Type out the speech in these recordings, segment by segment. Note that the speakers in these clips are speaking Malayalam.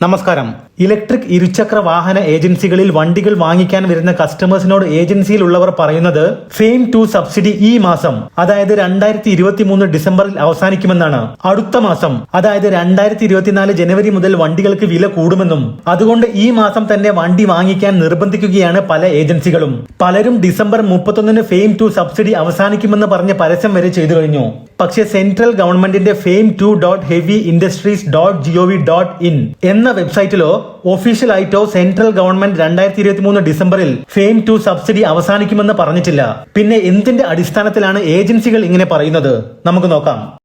നമസ്കാരം. ഇലക്ട്രിക് ഇരുചക്ര വാഹന ഏജൻസികളിൽ വണ്ടികൾ വാങ്ങിക്കാൻ വരുന്ന കസ്റ്റമേഴ്സിനോട് ഏജൻസിയിലുള്ളവർ പറയുന്നത് ഫെയിം ടു സബ്സിഡി ഈ മാസം അതായത് രണ്ടായിരത്തി ഇരുപത്തി മൂന്ന് ഡിസംബറിൽ അവസാനിക്കുമെന്നാണ്. അടുത്ത മാസം അതായത് രണ്ടായിരത്തി ഇരുപത്തിനാല് ജനുവരി മുതൽ വണ്ടികൾക്ക് വില കൂടുമെന്നും അതുകൊണ്ട് ഈ മാസം തന്നെ വണ്ടി വാങ്ങിക്കാൻ നിർബന്ധിക്കുകയാണ് പല ഏജൻസികളും. പലരും ഡിസംബർ മുപ്പത്തൊന്നിന് ഫെയിം ടു സബ്സിഡി അവസാനിക്കുമെന്ന് പറഞ്ഞ് പരസ്യം വരെ ചെയ്തു കഴിഞ്ഞു. പക്ഷേ സെൻട്രൽ ഗവൺമെന്റിന്റെ FAME two dot heavy industries dot G O V dot in എന്ന വെബ്സൈറ്റിലോ ഒഫീഷ്യൽ ആയിട്ടോ സെൻട്രൽ ഗവൺമെന്റ് രണ്ടായിരത്തി ഇരുപത്തി മൂന്ന് ഡിസംബറിൽ ഫെയിം ടു സബ്സിഡി അവസാനിക്കുമെന്ന് പറഞ്ഞിട്ടില്ല. പിന്നെ എന്തിന്റെ അടിസ്ഥാനത്തിലാണ് ഏജൻസികൾ ഇങ്ങനെ പറയുന്നത്? നമുക്ക് നോക്കാം.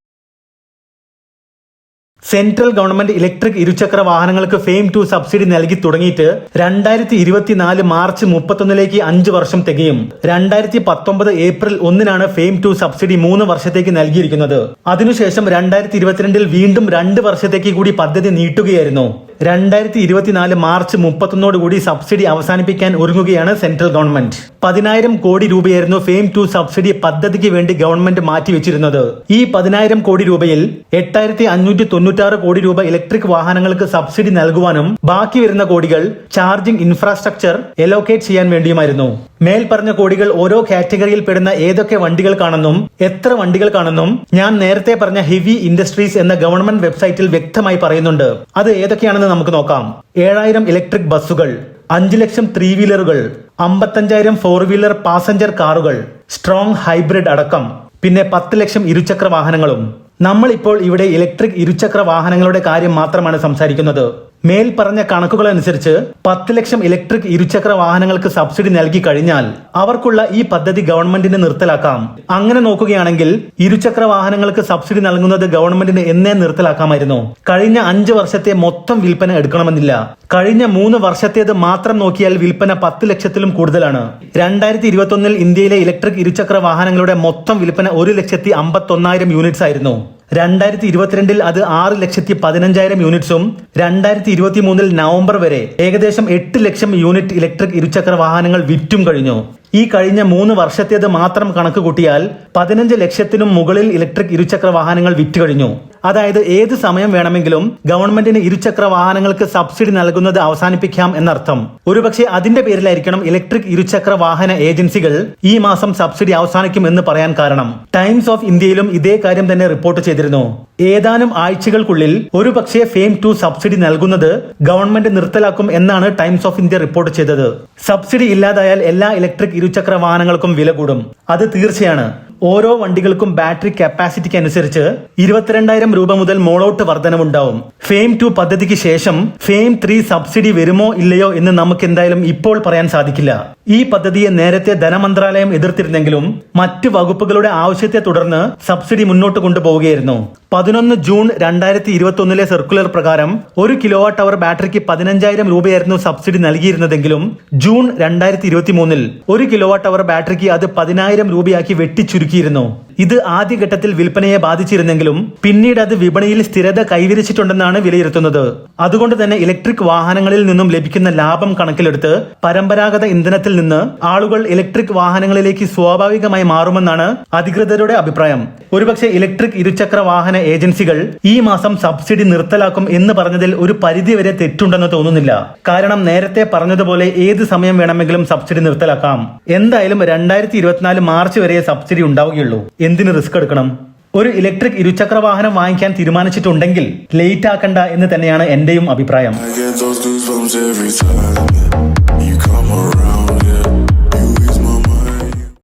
സെൻട്രൽ ഗവൺമെന്റ് ഇലക്ട്രിക് ഇരുചക്ര വാഹനങ്ങൾക്ക് ഫെയിം ടു സബ്സിഡി നൽകി തുടങ്ങിയിട്ട് രണ്ടായിരത്തി ഇരുപത്തിനാല് മാർച്ച് മുപ്പത്തൊന്നിലേക്ക് അഞ്ച് വർഷം തികയും. രണ്ടായിരത്തി പത്തൊമ്പത് ഏപ്രിൽ ഒന്നിനാണ് ഫെയിം ടു സബ്സിഡി മൂന്ന് വർഷത്തേക്ക് നൽകിയിരിക്കുന്നത്. അതിനുശേഷം രണ്ടായിരത്തി ഇരുപത്തിരണ്ടിൽ വീണ്ടും രണ്ട് വർഷത്തേക്ക് കൂടി പദ്ധതി നീട്ടുകയായിരുന്നു. രണ്ടായിരത്തി ഇരുപത്തിനാല് മാർച്ച് മുപ്പത്തൊന്നോട് കൂടി സബ്സിഡി അവസാനിപ്പിക്കാൻ ഒരുങ്ങുകയാണ് സെൻട്രൽ ഗവൺമെന്റ്. പതിനായിരം കോടി രൂപയായിരുന്നു ഫെയിം ടു സബ്സിഡി പദ്ധതിക്ക് വേണ്ടി ഗവൺമെന്റ് മാറ്റിവെച്ചിരുന്നത്. ഈ പതിനായിരം കോടി രൂപയിൽ എട്ടായിരത്തി അഞ്ഞൂറ്റി തൊണ്ണൂറ്റാറ് കോടി രൂപ ഇലക്ട്രിക് വാഹനങ്ങൾക്ക് സബ്സിഡി നൽകുവാനും ബാക്കി വരുന്ന കോടികൾ ചാർജിംഗ് ഇൻഫ്രാസ്ട്രക്ചർ എലോക്കേറ്റ് ചെയ്യാൻ വേണ്ടിയുമായിരുന്നു. മേൽപ്പറഞ്ഞ പറഞ്ഞ കോടികൾ ഓരോ കാറ്റഗറിയിൽ പെടുന്ന ഏതൊക്കെ വണ്ടികൾ കാണുന്നും എത്ര വണ്ടികൾ കാണുന്നും ഞാൻ നേരത്തെ പറഞ്ഞ ഹെവി ഇൻഡസ്ട്രീസ് എന്ന ഗവൺമെന്റ് വെബ്സൈറ്റിൽ വ്യക്തമായി പറയുന്നുണ്ട്. അത് ഏതൊക്കെയാണെന്ന് നമുക്ക് നോക്കാം. ഏഴായിരം ഇലക്ട്രിക് ബസ്സുകൾ അഞ്ച് ലക്ഷം ത്രീ വീലറുകൾ അമ്പത്തഞ്ചായിരം ഫോർ വീലർ പാസഞ്ചർ കാറുകൾ സ്ട്രോങ് ഹൈബ്രിഡ് അടക്കം പിന്നെ പത്ത് ലക്ഷം ഇരുചക്ര വാഹനങ്ങളും. നമ്മൾ ഇപ്പോൾ ഇവിടെ ഇലക്ട്രിക് ഇരുചക്ര വാഹനങ്ങളുടെ കാര്യം മാത്രമാണ് സംസാരിക്കുന്നത്. മേൽ പറഞ്ഞ കണക്കുകൾ അനുസരിച്ച് പത്ത് ലക്ഷം ഇലക്ട്രിക് ഇരുചക്ര വാഹനങ്ങൾക്ക് സബ്സിഡി നൽകി കഴിഞ്ഞാൽ അവർക്കുള്ള ഈ പദ്ധതി ഗവൺമെന്റിന് നിർത്തലാക്കാം. അങ്ങനെ നോക്കുകയാണെങ്കിൽ ഇരുചക്ര വാഹനങ്ങൾക്ക് സബ്സിഡി നൽകുന്നത് ഗവൺമെന്റിന് എന്നേ നിർത്തലാക്കാമായിരുന്നു. കഴിഞ്ഞ അഞ്ച് വർഷത്തെ മൊത്തം വിൽപ്പന എടുക്കണമെന്നില്ല. കഴിഞ്ഞ മൂന്ന് വർഷത്തേത് മാത്രം നോക്കിയാൽ വിൽപ്പന പത്ത് ലക്ഷത്തിലും കൂടുതലാണ്. രണ്ടായിരത്തി ഇരുപത്തൊന്നിൽ ഇന്ത്യയിലെ ഇലക്ട്രിക് ഇരുചക്ര വാഹനങ്ങളുടെ മൊത്തം വിൽപ്പന ഒരു ലക്ഷത്തി അമ്പത്തൊന്നായിരം യൂണിറ്റ്സ് ആയിരുന്നു. രണ്ടായിരത്തി ഇരുപത്തിരണ്ടിൽ അത് ആറ് ലക്ഷത്തി പതിനഞ്ചായിരം യൂണിറ്റ്സും രണ്ടായിരത്തി ഇരുപത്തി മൂന്നിൽ നവംബർ വരെ ഏകദേശം എട്ട് ലക്ഷം യൂണിറ്റ് ഇലക്ട്രിക് ഇരുചക്ര വാഹനങ്ങൾ വിറ്റും കഴിഞ്ഞു. ഈ കഴിഞ്ഞ മൂന്ന് വർഷത്തേത് മാത്രം കണക്ക് കൂട്ടിയാൽ പതിനഞ്ച് ലക്ഷത്തിനും മുകളിൽ ഇലക്ട്രിക് ഇരുചക്ര വാഹനങ്ങൾ വിറ്റ് കഴിഞ്ഞു. അതായത് ഏത് സമയം വേണമെങ്കിലും ഗവൺമെന്റിന് ഇരുചക്ര വാഹനങ്ങൾക്ക് സബ്സിഡി നൽകുന്നത് അവസാനിപ്പിക്കാം എന്നർത്ഥം. ഒരുപക്ഷെ അതിന്റെ പേരിലായിരിക്കണം ഇലക്ട്രിക് ഇരുചക്ര വാഹന ഏജൻസികൾ ഈ മാസം സബ്സിഡി അവസാനിക്കും എന്ന് പറയാൻ കാരണം. ടൈംസ് ഓഫ് ഇന്ത്യയിലും ഇതേ കാര്യം തന്നെ റിപ്പോർട്ട് ചെയ്തിരുന്നു. ഏതാനും ആഴ്ചകൾക്കുള്ളിൽ ഒരുപക്ഷെ ഫെയിം ടു സബ്സിഡി നൽകുന്നത് ഗവൺമെന്റ് നിർത്തലാക്കും എന്നാണ് ടൈംസ് ഓഫ് ഇന്ത്യ റിപ്പോർട്ട് ചെയ്തത്. സബ്സിഡി ഇല്ലാതായാൽ എല്ലാ ഇലക്ട്രിക് ഇരുചക്ര വാഹനങ്ങൾക്കും വില കൂടും. അത് തീർച്ചയാണ്. ഓരോ വണ്ടികൾക്കും ബാറ്ററി കപ്പാസിറ്റിക്ക് അനുസരിച്ച് ഇരുപത്തിരണ്ടായിരം രൂപ മുതൽ മോളോട്ട് വർധനവുണ്ടാവും. ഫെയിം ടു പദ്ധതിക്ക് ശേഷം ഫെയിം ത്രീ സബ്സിഡി വരുമോ ഇല്ലയോ എന്ന് നമുക്ക് എന്തായാലും ഇപ്പോൾ പറയാൻ സാധിക്കില്ല. ഈ പദ്ധതിയെ നേരത്തെ ധനമന്ത്രാലയം എതിർത്തിരുന്നെങ്കിലും മറ്റ് വകുപ്പുകളുടെ ആവശ്യത്തെ തുടർന്ന് സബ്സിഡി മുന്നോട്ട് കൊണ്ടുപോവുകയായിരുന്നു. പതിനൊന്ന് ജൂൺ രണ്ടായിരത്തി ഇരുപത്തി ഒന്നിലെ സർക്കുലർ പ്രകാരം ഒരു കിലോവാട്ട് അവർ ബാറ്ററിക്ക് പതിനഞ്ചായിരം രൂപയായിരുന്നു സബ്സിഡി നൽകിയിരുന്നതെങ്കിലും ജൂൺ രണ്ടായിരത്തി ഇരുപത്തി മൂന്നിൽ ഒരു കിലോ വാട്ട് അവർ ബാറ്ററിക്ക് അത് പതിനായിരം രൂപയാക്കി വെട്ടിച്ചുരുക്കിയിരുന്നു. ഇത് ആദ്യഘട്ടത്തിൽ വിൽപ്പനയെ ബാധിച്ചിരുന്നെങ്കിലും പിന്നീട് അത് വിപണിയിൽ സ്ഥിരത കൈവരിച്ചിട്ടുണ്ടെന്നാണ് വിലയിരുത്തുന്നത്. അതുകൊണ്ട് തന്നെ ഇലക്ട്രിക് വാഹനങ്ങളിൽ നിന്നും ലഭിക്കുന്ന ലാഭം കണക്കിലെടുത്ത് പരമ്പരാഗത ഇന്ധനത്തിൽ നിന്ന് ആളുകൾ ഇലക്ട്രിക് വാഹനങ്ങളിലേക്ക് സ്വാഭാവികമായി മാറുമെന്നാണ് അധികൃതരുടെ അഭിപ്രായം. ഒരുപക്ഷെ ഇലക്ട്രിക് ഇരുചക്ര വാഹന ഏജൻസികൾ ഈ മാസം സബ്സിഡി നിർത്തലാക്കും എന്ന് പറഞ്ഞതിൽ ഒരു പരിധിവരെ തെറ്റുണ്ടെന്ന് തോന്നുന്നില്ല. കാരണം നേരത്തെ പറഞ്ഞതുപോലെ ഏത് സമയം വേണമെങ്കിലും സബ്സിഡി നിർത്തലാക്കാം. എന്തായാലും രണ്ടായിരത്തി മാർച്ച് വരെ സബ്സിഡി ഉണ്ടാവുകയുള്ളൂ. എന്തിന് റിസ്ക് എടുക്കണം? ഒരു ഇലക്ട്രിക് ഇരുചക്ര വാഹനം വാങ്ങിക്കാൻ തീരുമാനിച്ചിട്ടുണ്ടെങ്കിൽ ലേറ്റ് ആക്കണ്ട എന്ന് തന്നെയാണ് എന്റെയും അഭിപ്രായം.